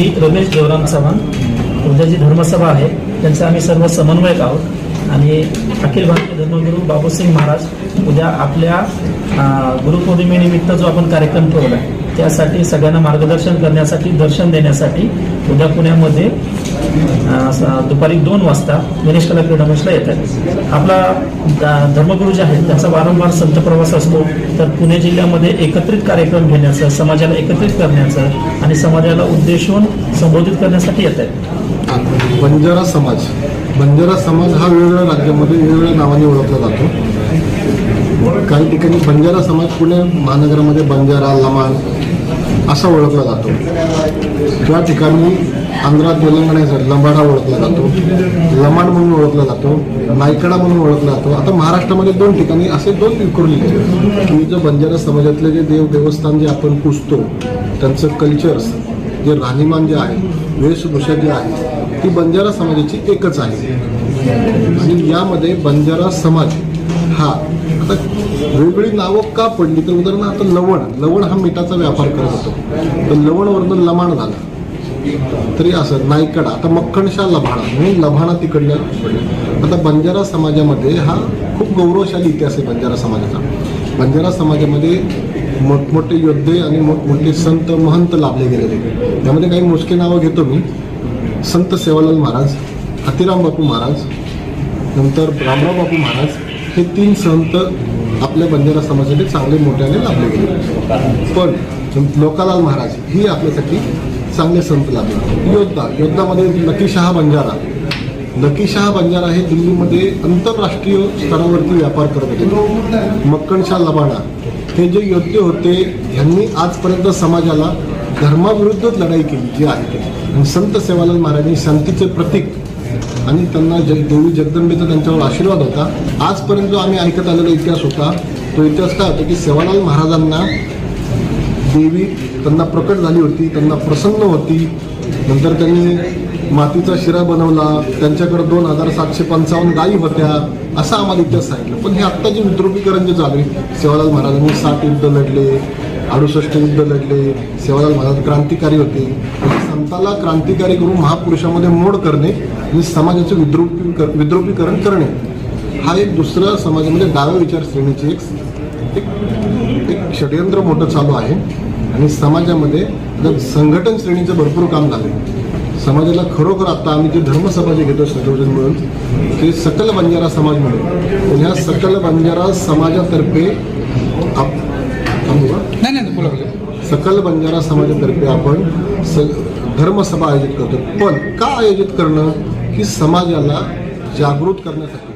मी रमेश देवराम चव्हाण. उद्या जी धर्मसभा आहे. त्यांचा आम्ही सर्व समन्वयक आहोत. आणि अखिल भारतीय धर्मगुरू बाबूसिंग महाराज उद्या आपल्या गुरुपौर्णिमेनिमित्त जो आपण कार्यक्रम ठेवला आहे त्यासाठी सगळ्यांना मार्गदर्शन करण्यासाठी दर्शन देण्यासाठी उद्या पुण्यामध्ये दुपारी दोन वाजता गणेश कला क्रीडा मंचला येत आहेत आपला द- धर्मगुरू जे आहेत त्यांचा वारंवार संत प्रवास असतो. तर पुणे जिल्ह्यामध्ये एकत्रित कार्यक्रम घेण्याचं समाजाला एकत्रित करण्याचं आणि समाजाला उद्देशून संबोधित करण्यासाठी येत आहेत. बंजारा समाज. बंजारा समाज हा वेगवेगळ्या राज्यामध्ये वेगवेगळ्या नावाने ओळखला जातो. काही ठिकाणी बंजारा समाज पुणे महानगरामध्ये बंजारा लमाण असा ओळखला जातो. त्या ठिकाणी आंध्रात तेलंगणासाठी लंबाडा ओळखला जातो. लमाण म्हणून ओळखला जातो. नायकडा म्हणून ओळखला जातो. आता महाराष्ट्रामध्ये दोन ठिकाणी असे दोन विखुरले की जो बंजारा समाजातले जे देव देवस्थान जे आपण पुजतो त्यांचं कल्चर्स जे राहणीमान जे आहे वेशभूषा जी आहे ती बंजारा समाजाची एकच आहे. आणि यामध्ये बंजारा समाज हा आता वेगवेगळी नावं का पडली? तर उदाहरणार्थ लवण. लवण हा मिठाचा व्यापार करत होतो. तर लवणवरनं लमाण झाला. तरी असं नायकडा आता मक्खणशा लभाणा म्हणून लभाणा तिकडल्या आता बंजारा समाजामध्ये हा खूप गौरवशाली इतिहास आहे बंजारा समाजाचा. बंजारा समाजामध्ये मोठमोठे योद्धे आणि मोठमोठे संत महंत लाभले गेलेले त्यामध्ये काही मोजके नावं घेतो मी. संत सेवालाल महाराज हतिराम बापू महाराज नंतर रामराव बापू महाराज हे तीन संत आपल्या बंजारा समाजाने चांगले मोठ्याने लाभले गेले. पण लोकालाल महाराज ही आपल्यासाठी चांगले संत लाभले. योद्धा योद्धामध्ये लकीशहा बंजारा. लकीशहा बंजारा हे दिल्लीमध्ये आंतरराष्ट्रीय स्तरावरती व्यापार करत होते. मक्कनशाह लबाणा हे जे योद्धे होते यांनी आजपर्यंत समाजाला धर्माविरुद्धच लढाई केली जी आहे आणि संत सेवालाल महाराजांनी शांतीचे प्रतीक आणि त्यांना जग देवी जगदंबेचा त्यांच्यावर आशीर्वाद होता. आजपर्यंत जो आम्ही ऐकत आलेला इतिहास होता तो इतिहास काय होता की सेवालाल महाराजांना देवी त्यांना प्रकट झाली होती त्यांना प्रसन्न होती. नंतर त्यांनी मातीचा शिरा बनवला. त्यांच्याकडे दोन हजार सातशे पंचावन्न गायी होत्या असं आम्हाला इतिहास सांगितलं. पण हे आत्ता जे विद्रुपीकरण जे चालू आहे सेवालाल महाराजांनी सात युद्ध लढले अडुसष्ट युद्ध लढले सेवालाल महाराज क्रांतिकारी होते. संताला क्रांतिकारी करून महापुरुषामध्ये मोड करणे आणि समाजाचं विद्रुपी विद्रुपीकरण करणे. हा एक दुसरा समाजामध्ये डाव्या विचारश्रेणीची एक एक एक षडयंत्र मोठं चालू आहे आणि समाजामध्ये आता संघटन श्रेणीचं भरपूर काम झालं समाजाला खरोखर आता आम्ही जे धर्मसभा जे घेतो संयोजन मिळून ते सकल बंजारा समाज म्हणून. आणि ह्या सकल बंजारा समाजातर्फे आप? नाही नाही सकल बंजारा समाजातर्फे आपण स धर्मसभा आयोजित करतो. पण का आयोजित करणं? की समाजाला जागृत करण्यासाठी.